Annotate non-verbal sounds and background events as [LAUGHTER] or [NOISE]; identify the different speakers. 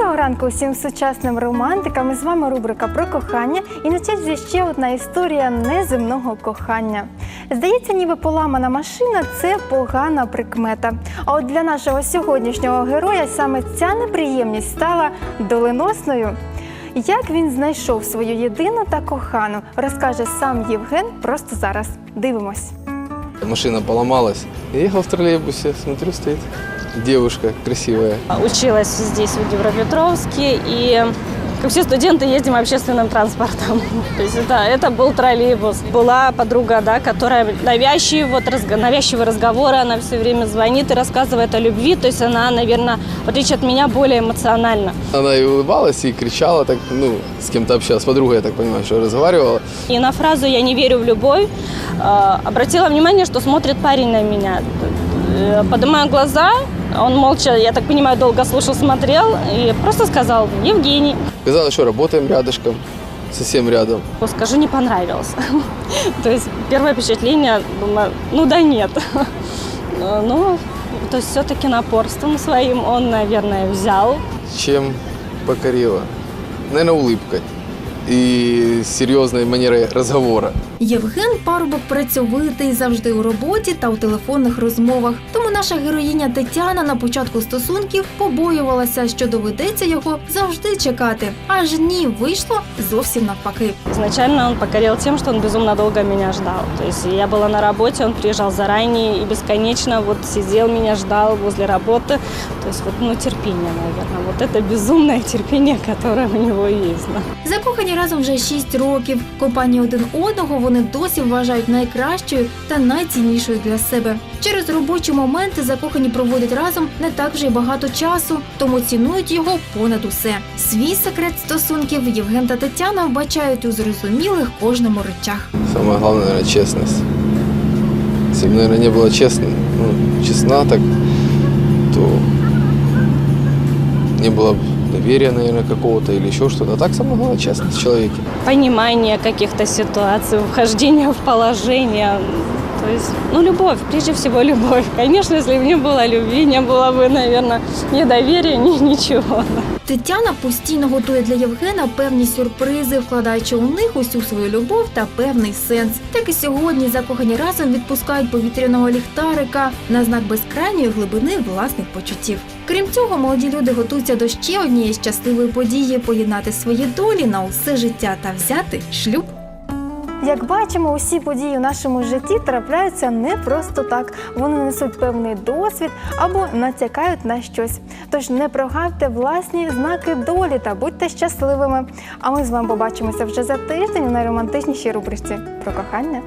Speaker 1: ранку усім сучасним романтикам. З вами рубрика про кохання. І на черзі ще одна історія неземного кохання. Здається, ніби поламана машина це погана прикмета. А от для нашого сьогоднішнього героя саме ця неприємність стала доленосною. Як він знайшов свою єдину та кохану, розкаже сам Євген просто зараз. Дивимось.
Speaker 2: Машина поломалась. Я ехал в троллейбусе, смотрю, стоит девушка красивая.
Speaker 3: Училась здесь, в Днепропетровске, и как все студенты ездим общественным транспортом. [LAUGHS] То есть это, это был троллейбус. Была подруга, да, которая навязчивый, вот, разго- навязчивые разговоры, она все время звонит и рассказывает о любви. То есть она, наверное, в отличие от меня, более эмоциональна.
Speaker 2: Она и улыбалась, и кричала, так, ну, с кем-то общалась. С подругой, я так понимаю, что разговаривала.
Speaker 3: И на фразу «я не верю в любовь» э, обратила внимание, что смотрит парень на меня. Э, Поднимаю глаза, он молча, я так понимаю, долго слушал, смотрел и просто сказал «Евгений».
Speaker 2: Сказала, что работаем рядышком, совсем рядом.
Speaker 3: Скажу, не понравился. [LAUGHS] То есть первое впечатление, думаю, ну да нет. [LAUGHS] Ну, то есть все-таки напорством своим он, наверное, взял.
Speaker 2: Чем покорила? Наверное, улыбкой и серьезной манерой разговора.
Speaker 1: Євген парубок працьовитий завжди у роботі та у телефонних розмовах. Тому наша героїня Тетяна на початку стосунків побоювалася, що доведеться його завжди чекати. Аж ні, вийшло зовсім навпаки.
Speaker 3: Изначально он покорил тем, что он безумно долго меня ждал. То есть я была на работе, он приезжал заранее и бесконечно вот сидел, меня ждал возле работы. То есть вот, ну, терпение, наверное. Вот это безумное терпение, [LAUGHS] которое у него есть. да.
Speaker 1: Закохані разом вже 6 років. Компанію один одного вони досі вважають найкращою та найціннішою для себе. Через робочі моменти закохані проводять разом не так вже й багато часу, тому цінують його понад усе. Свій секрет стосунків Євген та Тетяна вбачають у зрозумілих кожному речах.
Speaker 2: Самое главное, наверное, честность. Если бы, наверное, не было честно, ну, честна так, то не было бы доверия, наверное, какого-то или еще что-то. А так самое главное честность в человеке.
Speaker 3: Понимание каких-то ситуаций, вхождение в положение. То есть, ну, любовь, прежде всего любовь. [LAUGHS] Конечно, если бы не было любви, не было бы, наверное, ни доверия, ни [LAUGHS] ничего.
Speaker 1: Тетяна постійно готує для Євгена певні сюрпризи, вкладаючи у них усю свою любов та певний сенс. Так і сьогодні закохані разом відпускають повітряного ліхтарика на знак безкрайньої глибини власних почуттів. Крім цього, молоді люди готуються до ще однієї щасливої події поєднати свої долі на усе життя та взяти шлюб. Як бачимо, усі події у нашому житті трапляються не просто так. Вони несуть певний досвід або натякають на щось. Тож не прогавте власні знаки долі та будьте щасливими. А ми з вами побачимося вже за тиждень у найромантичнішій рубриці про кохання.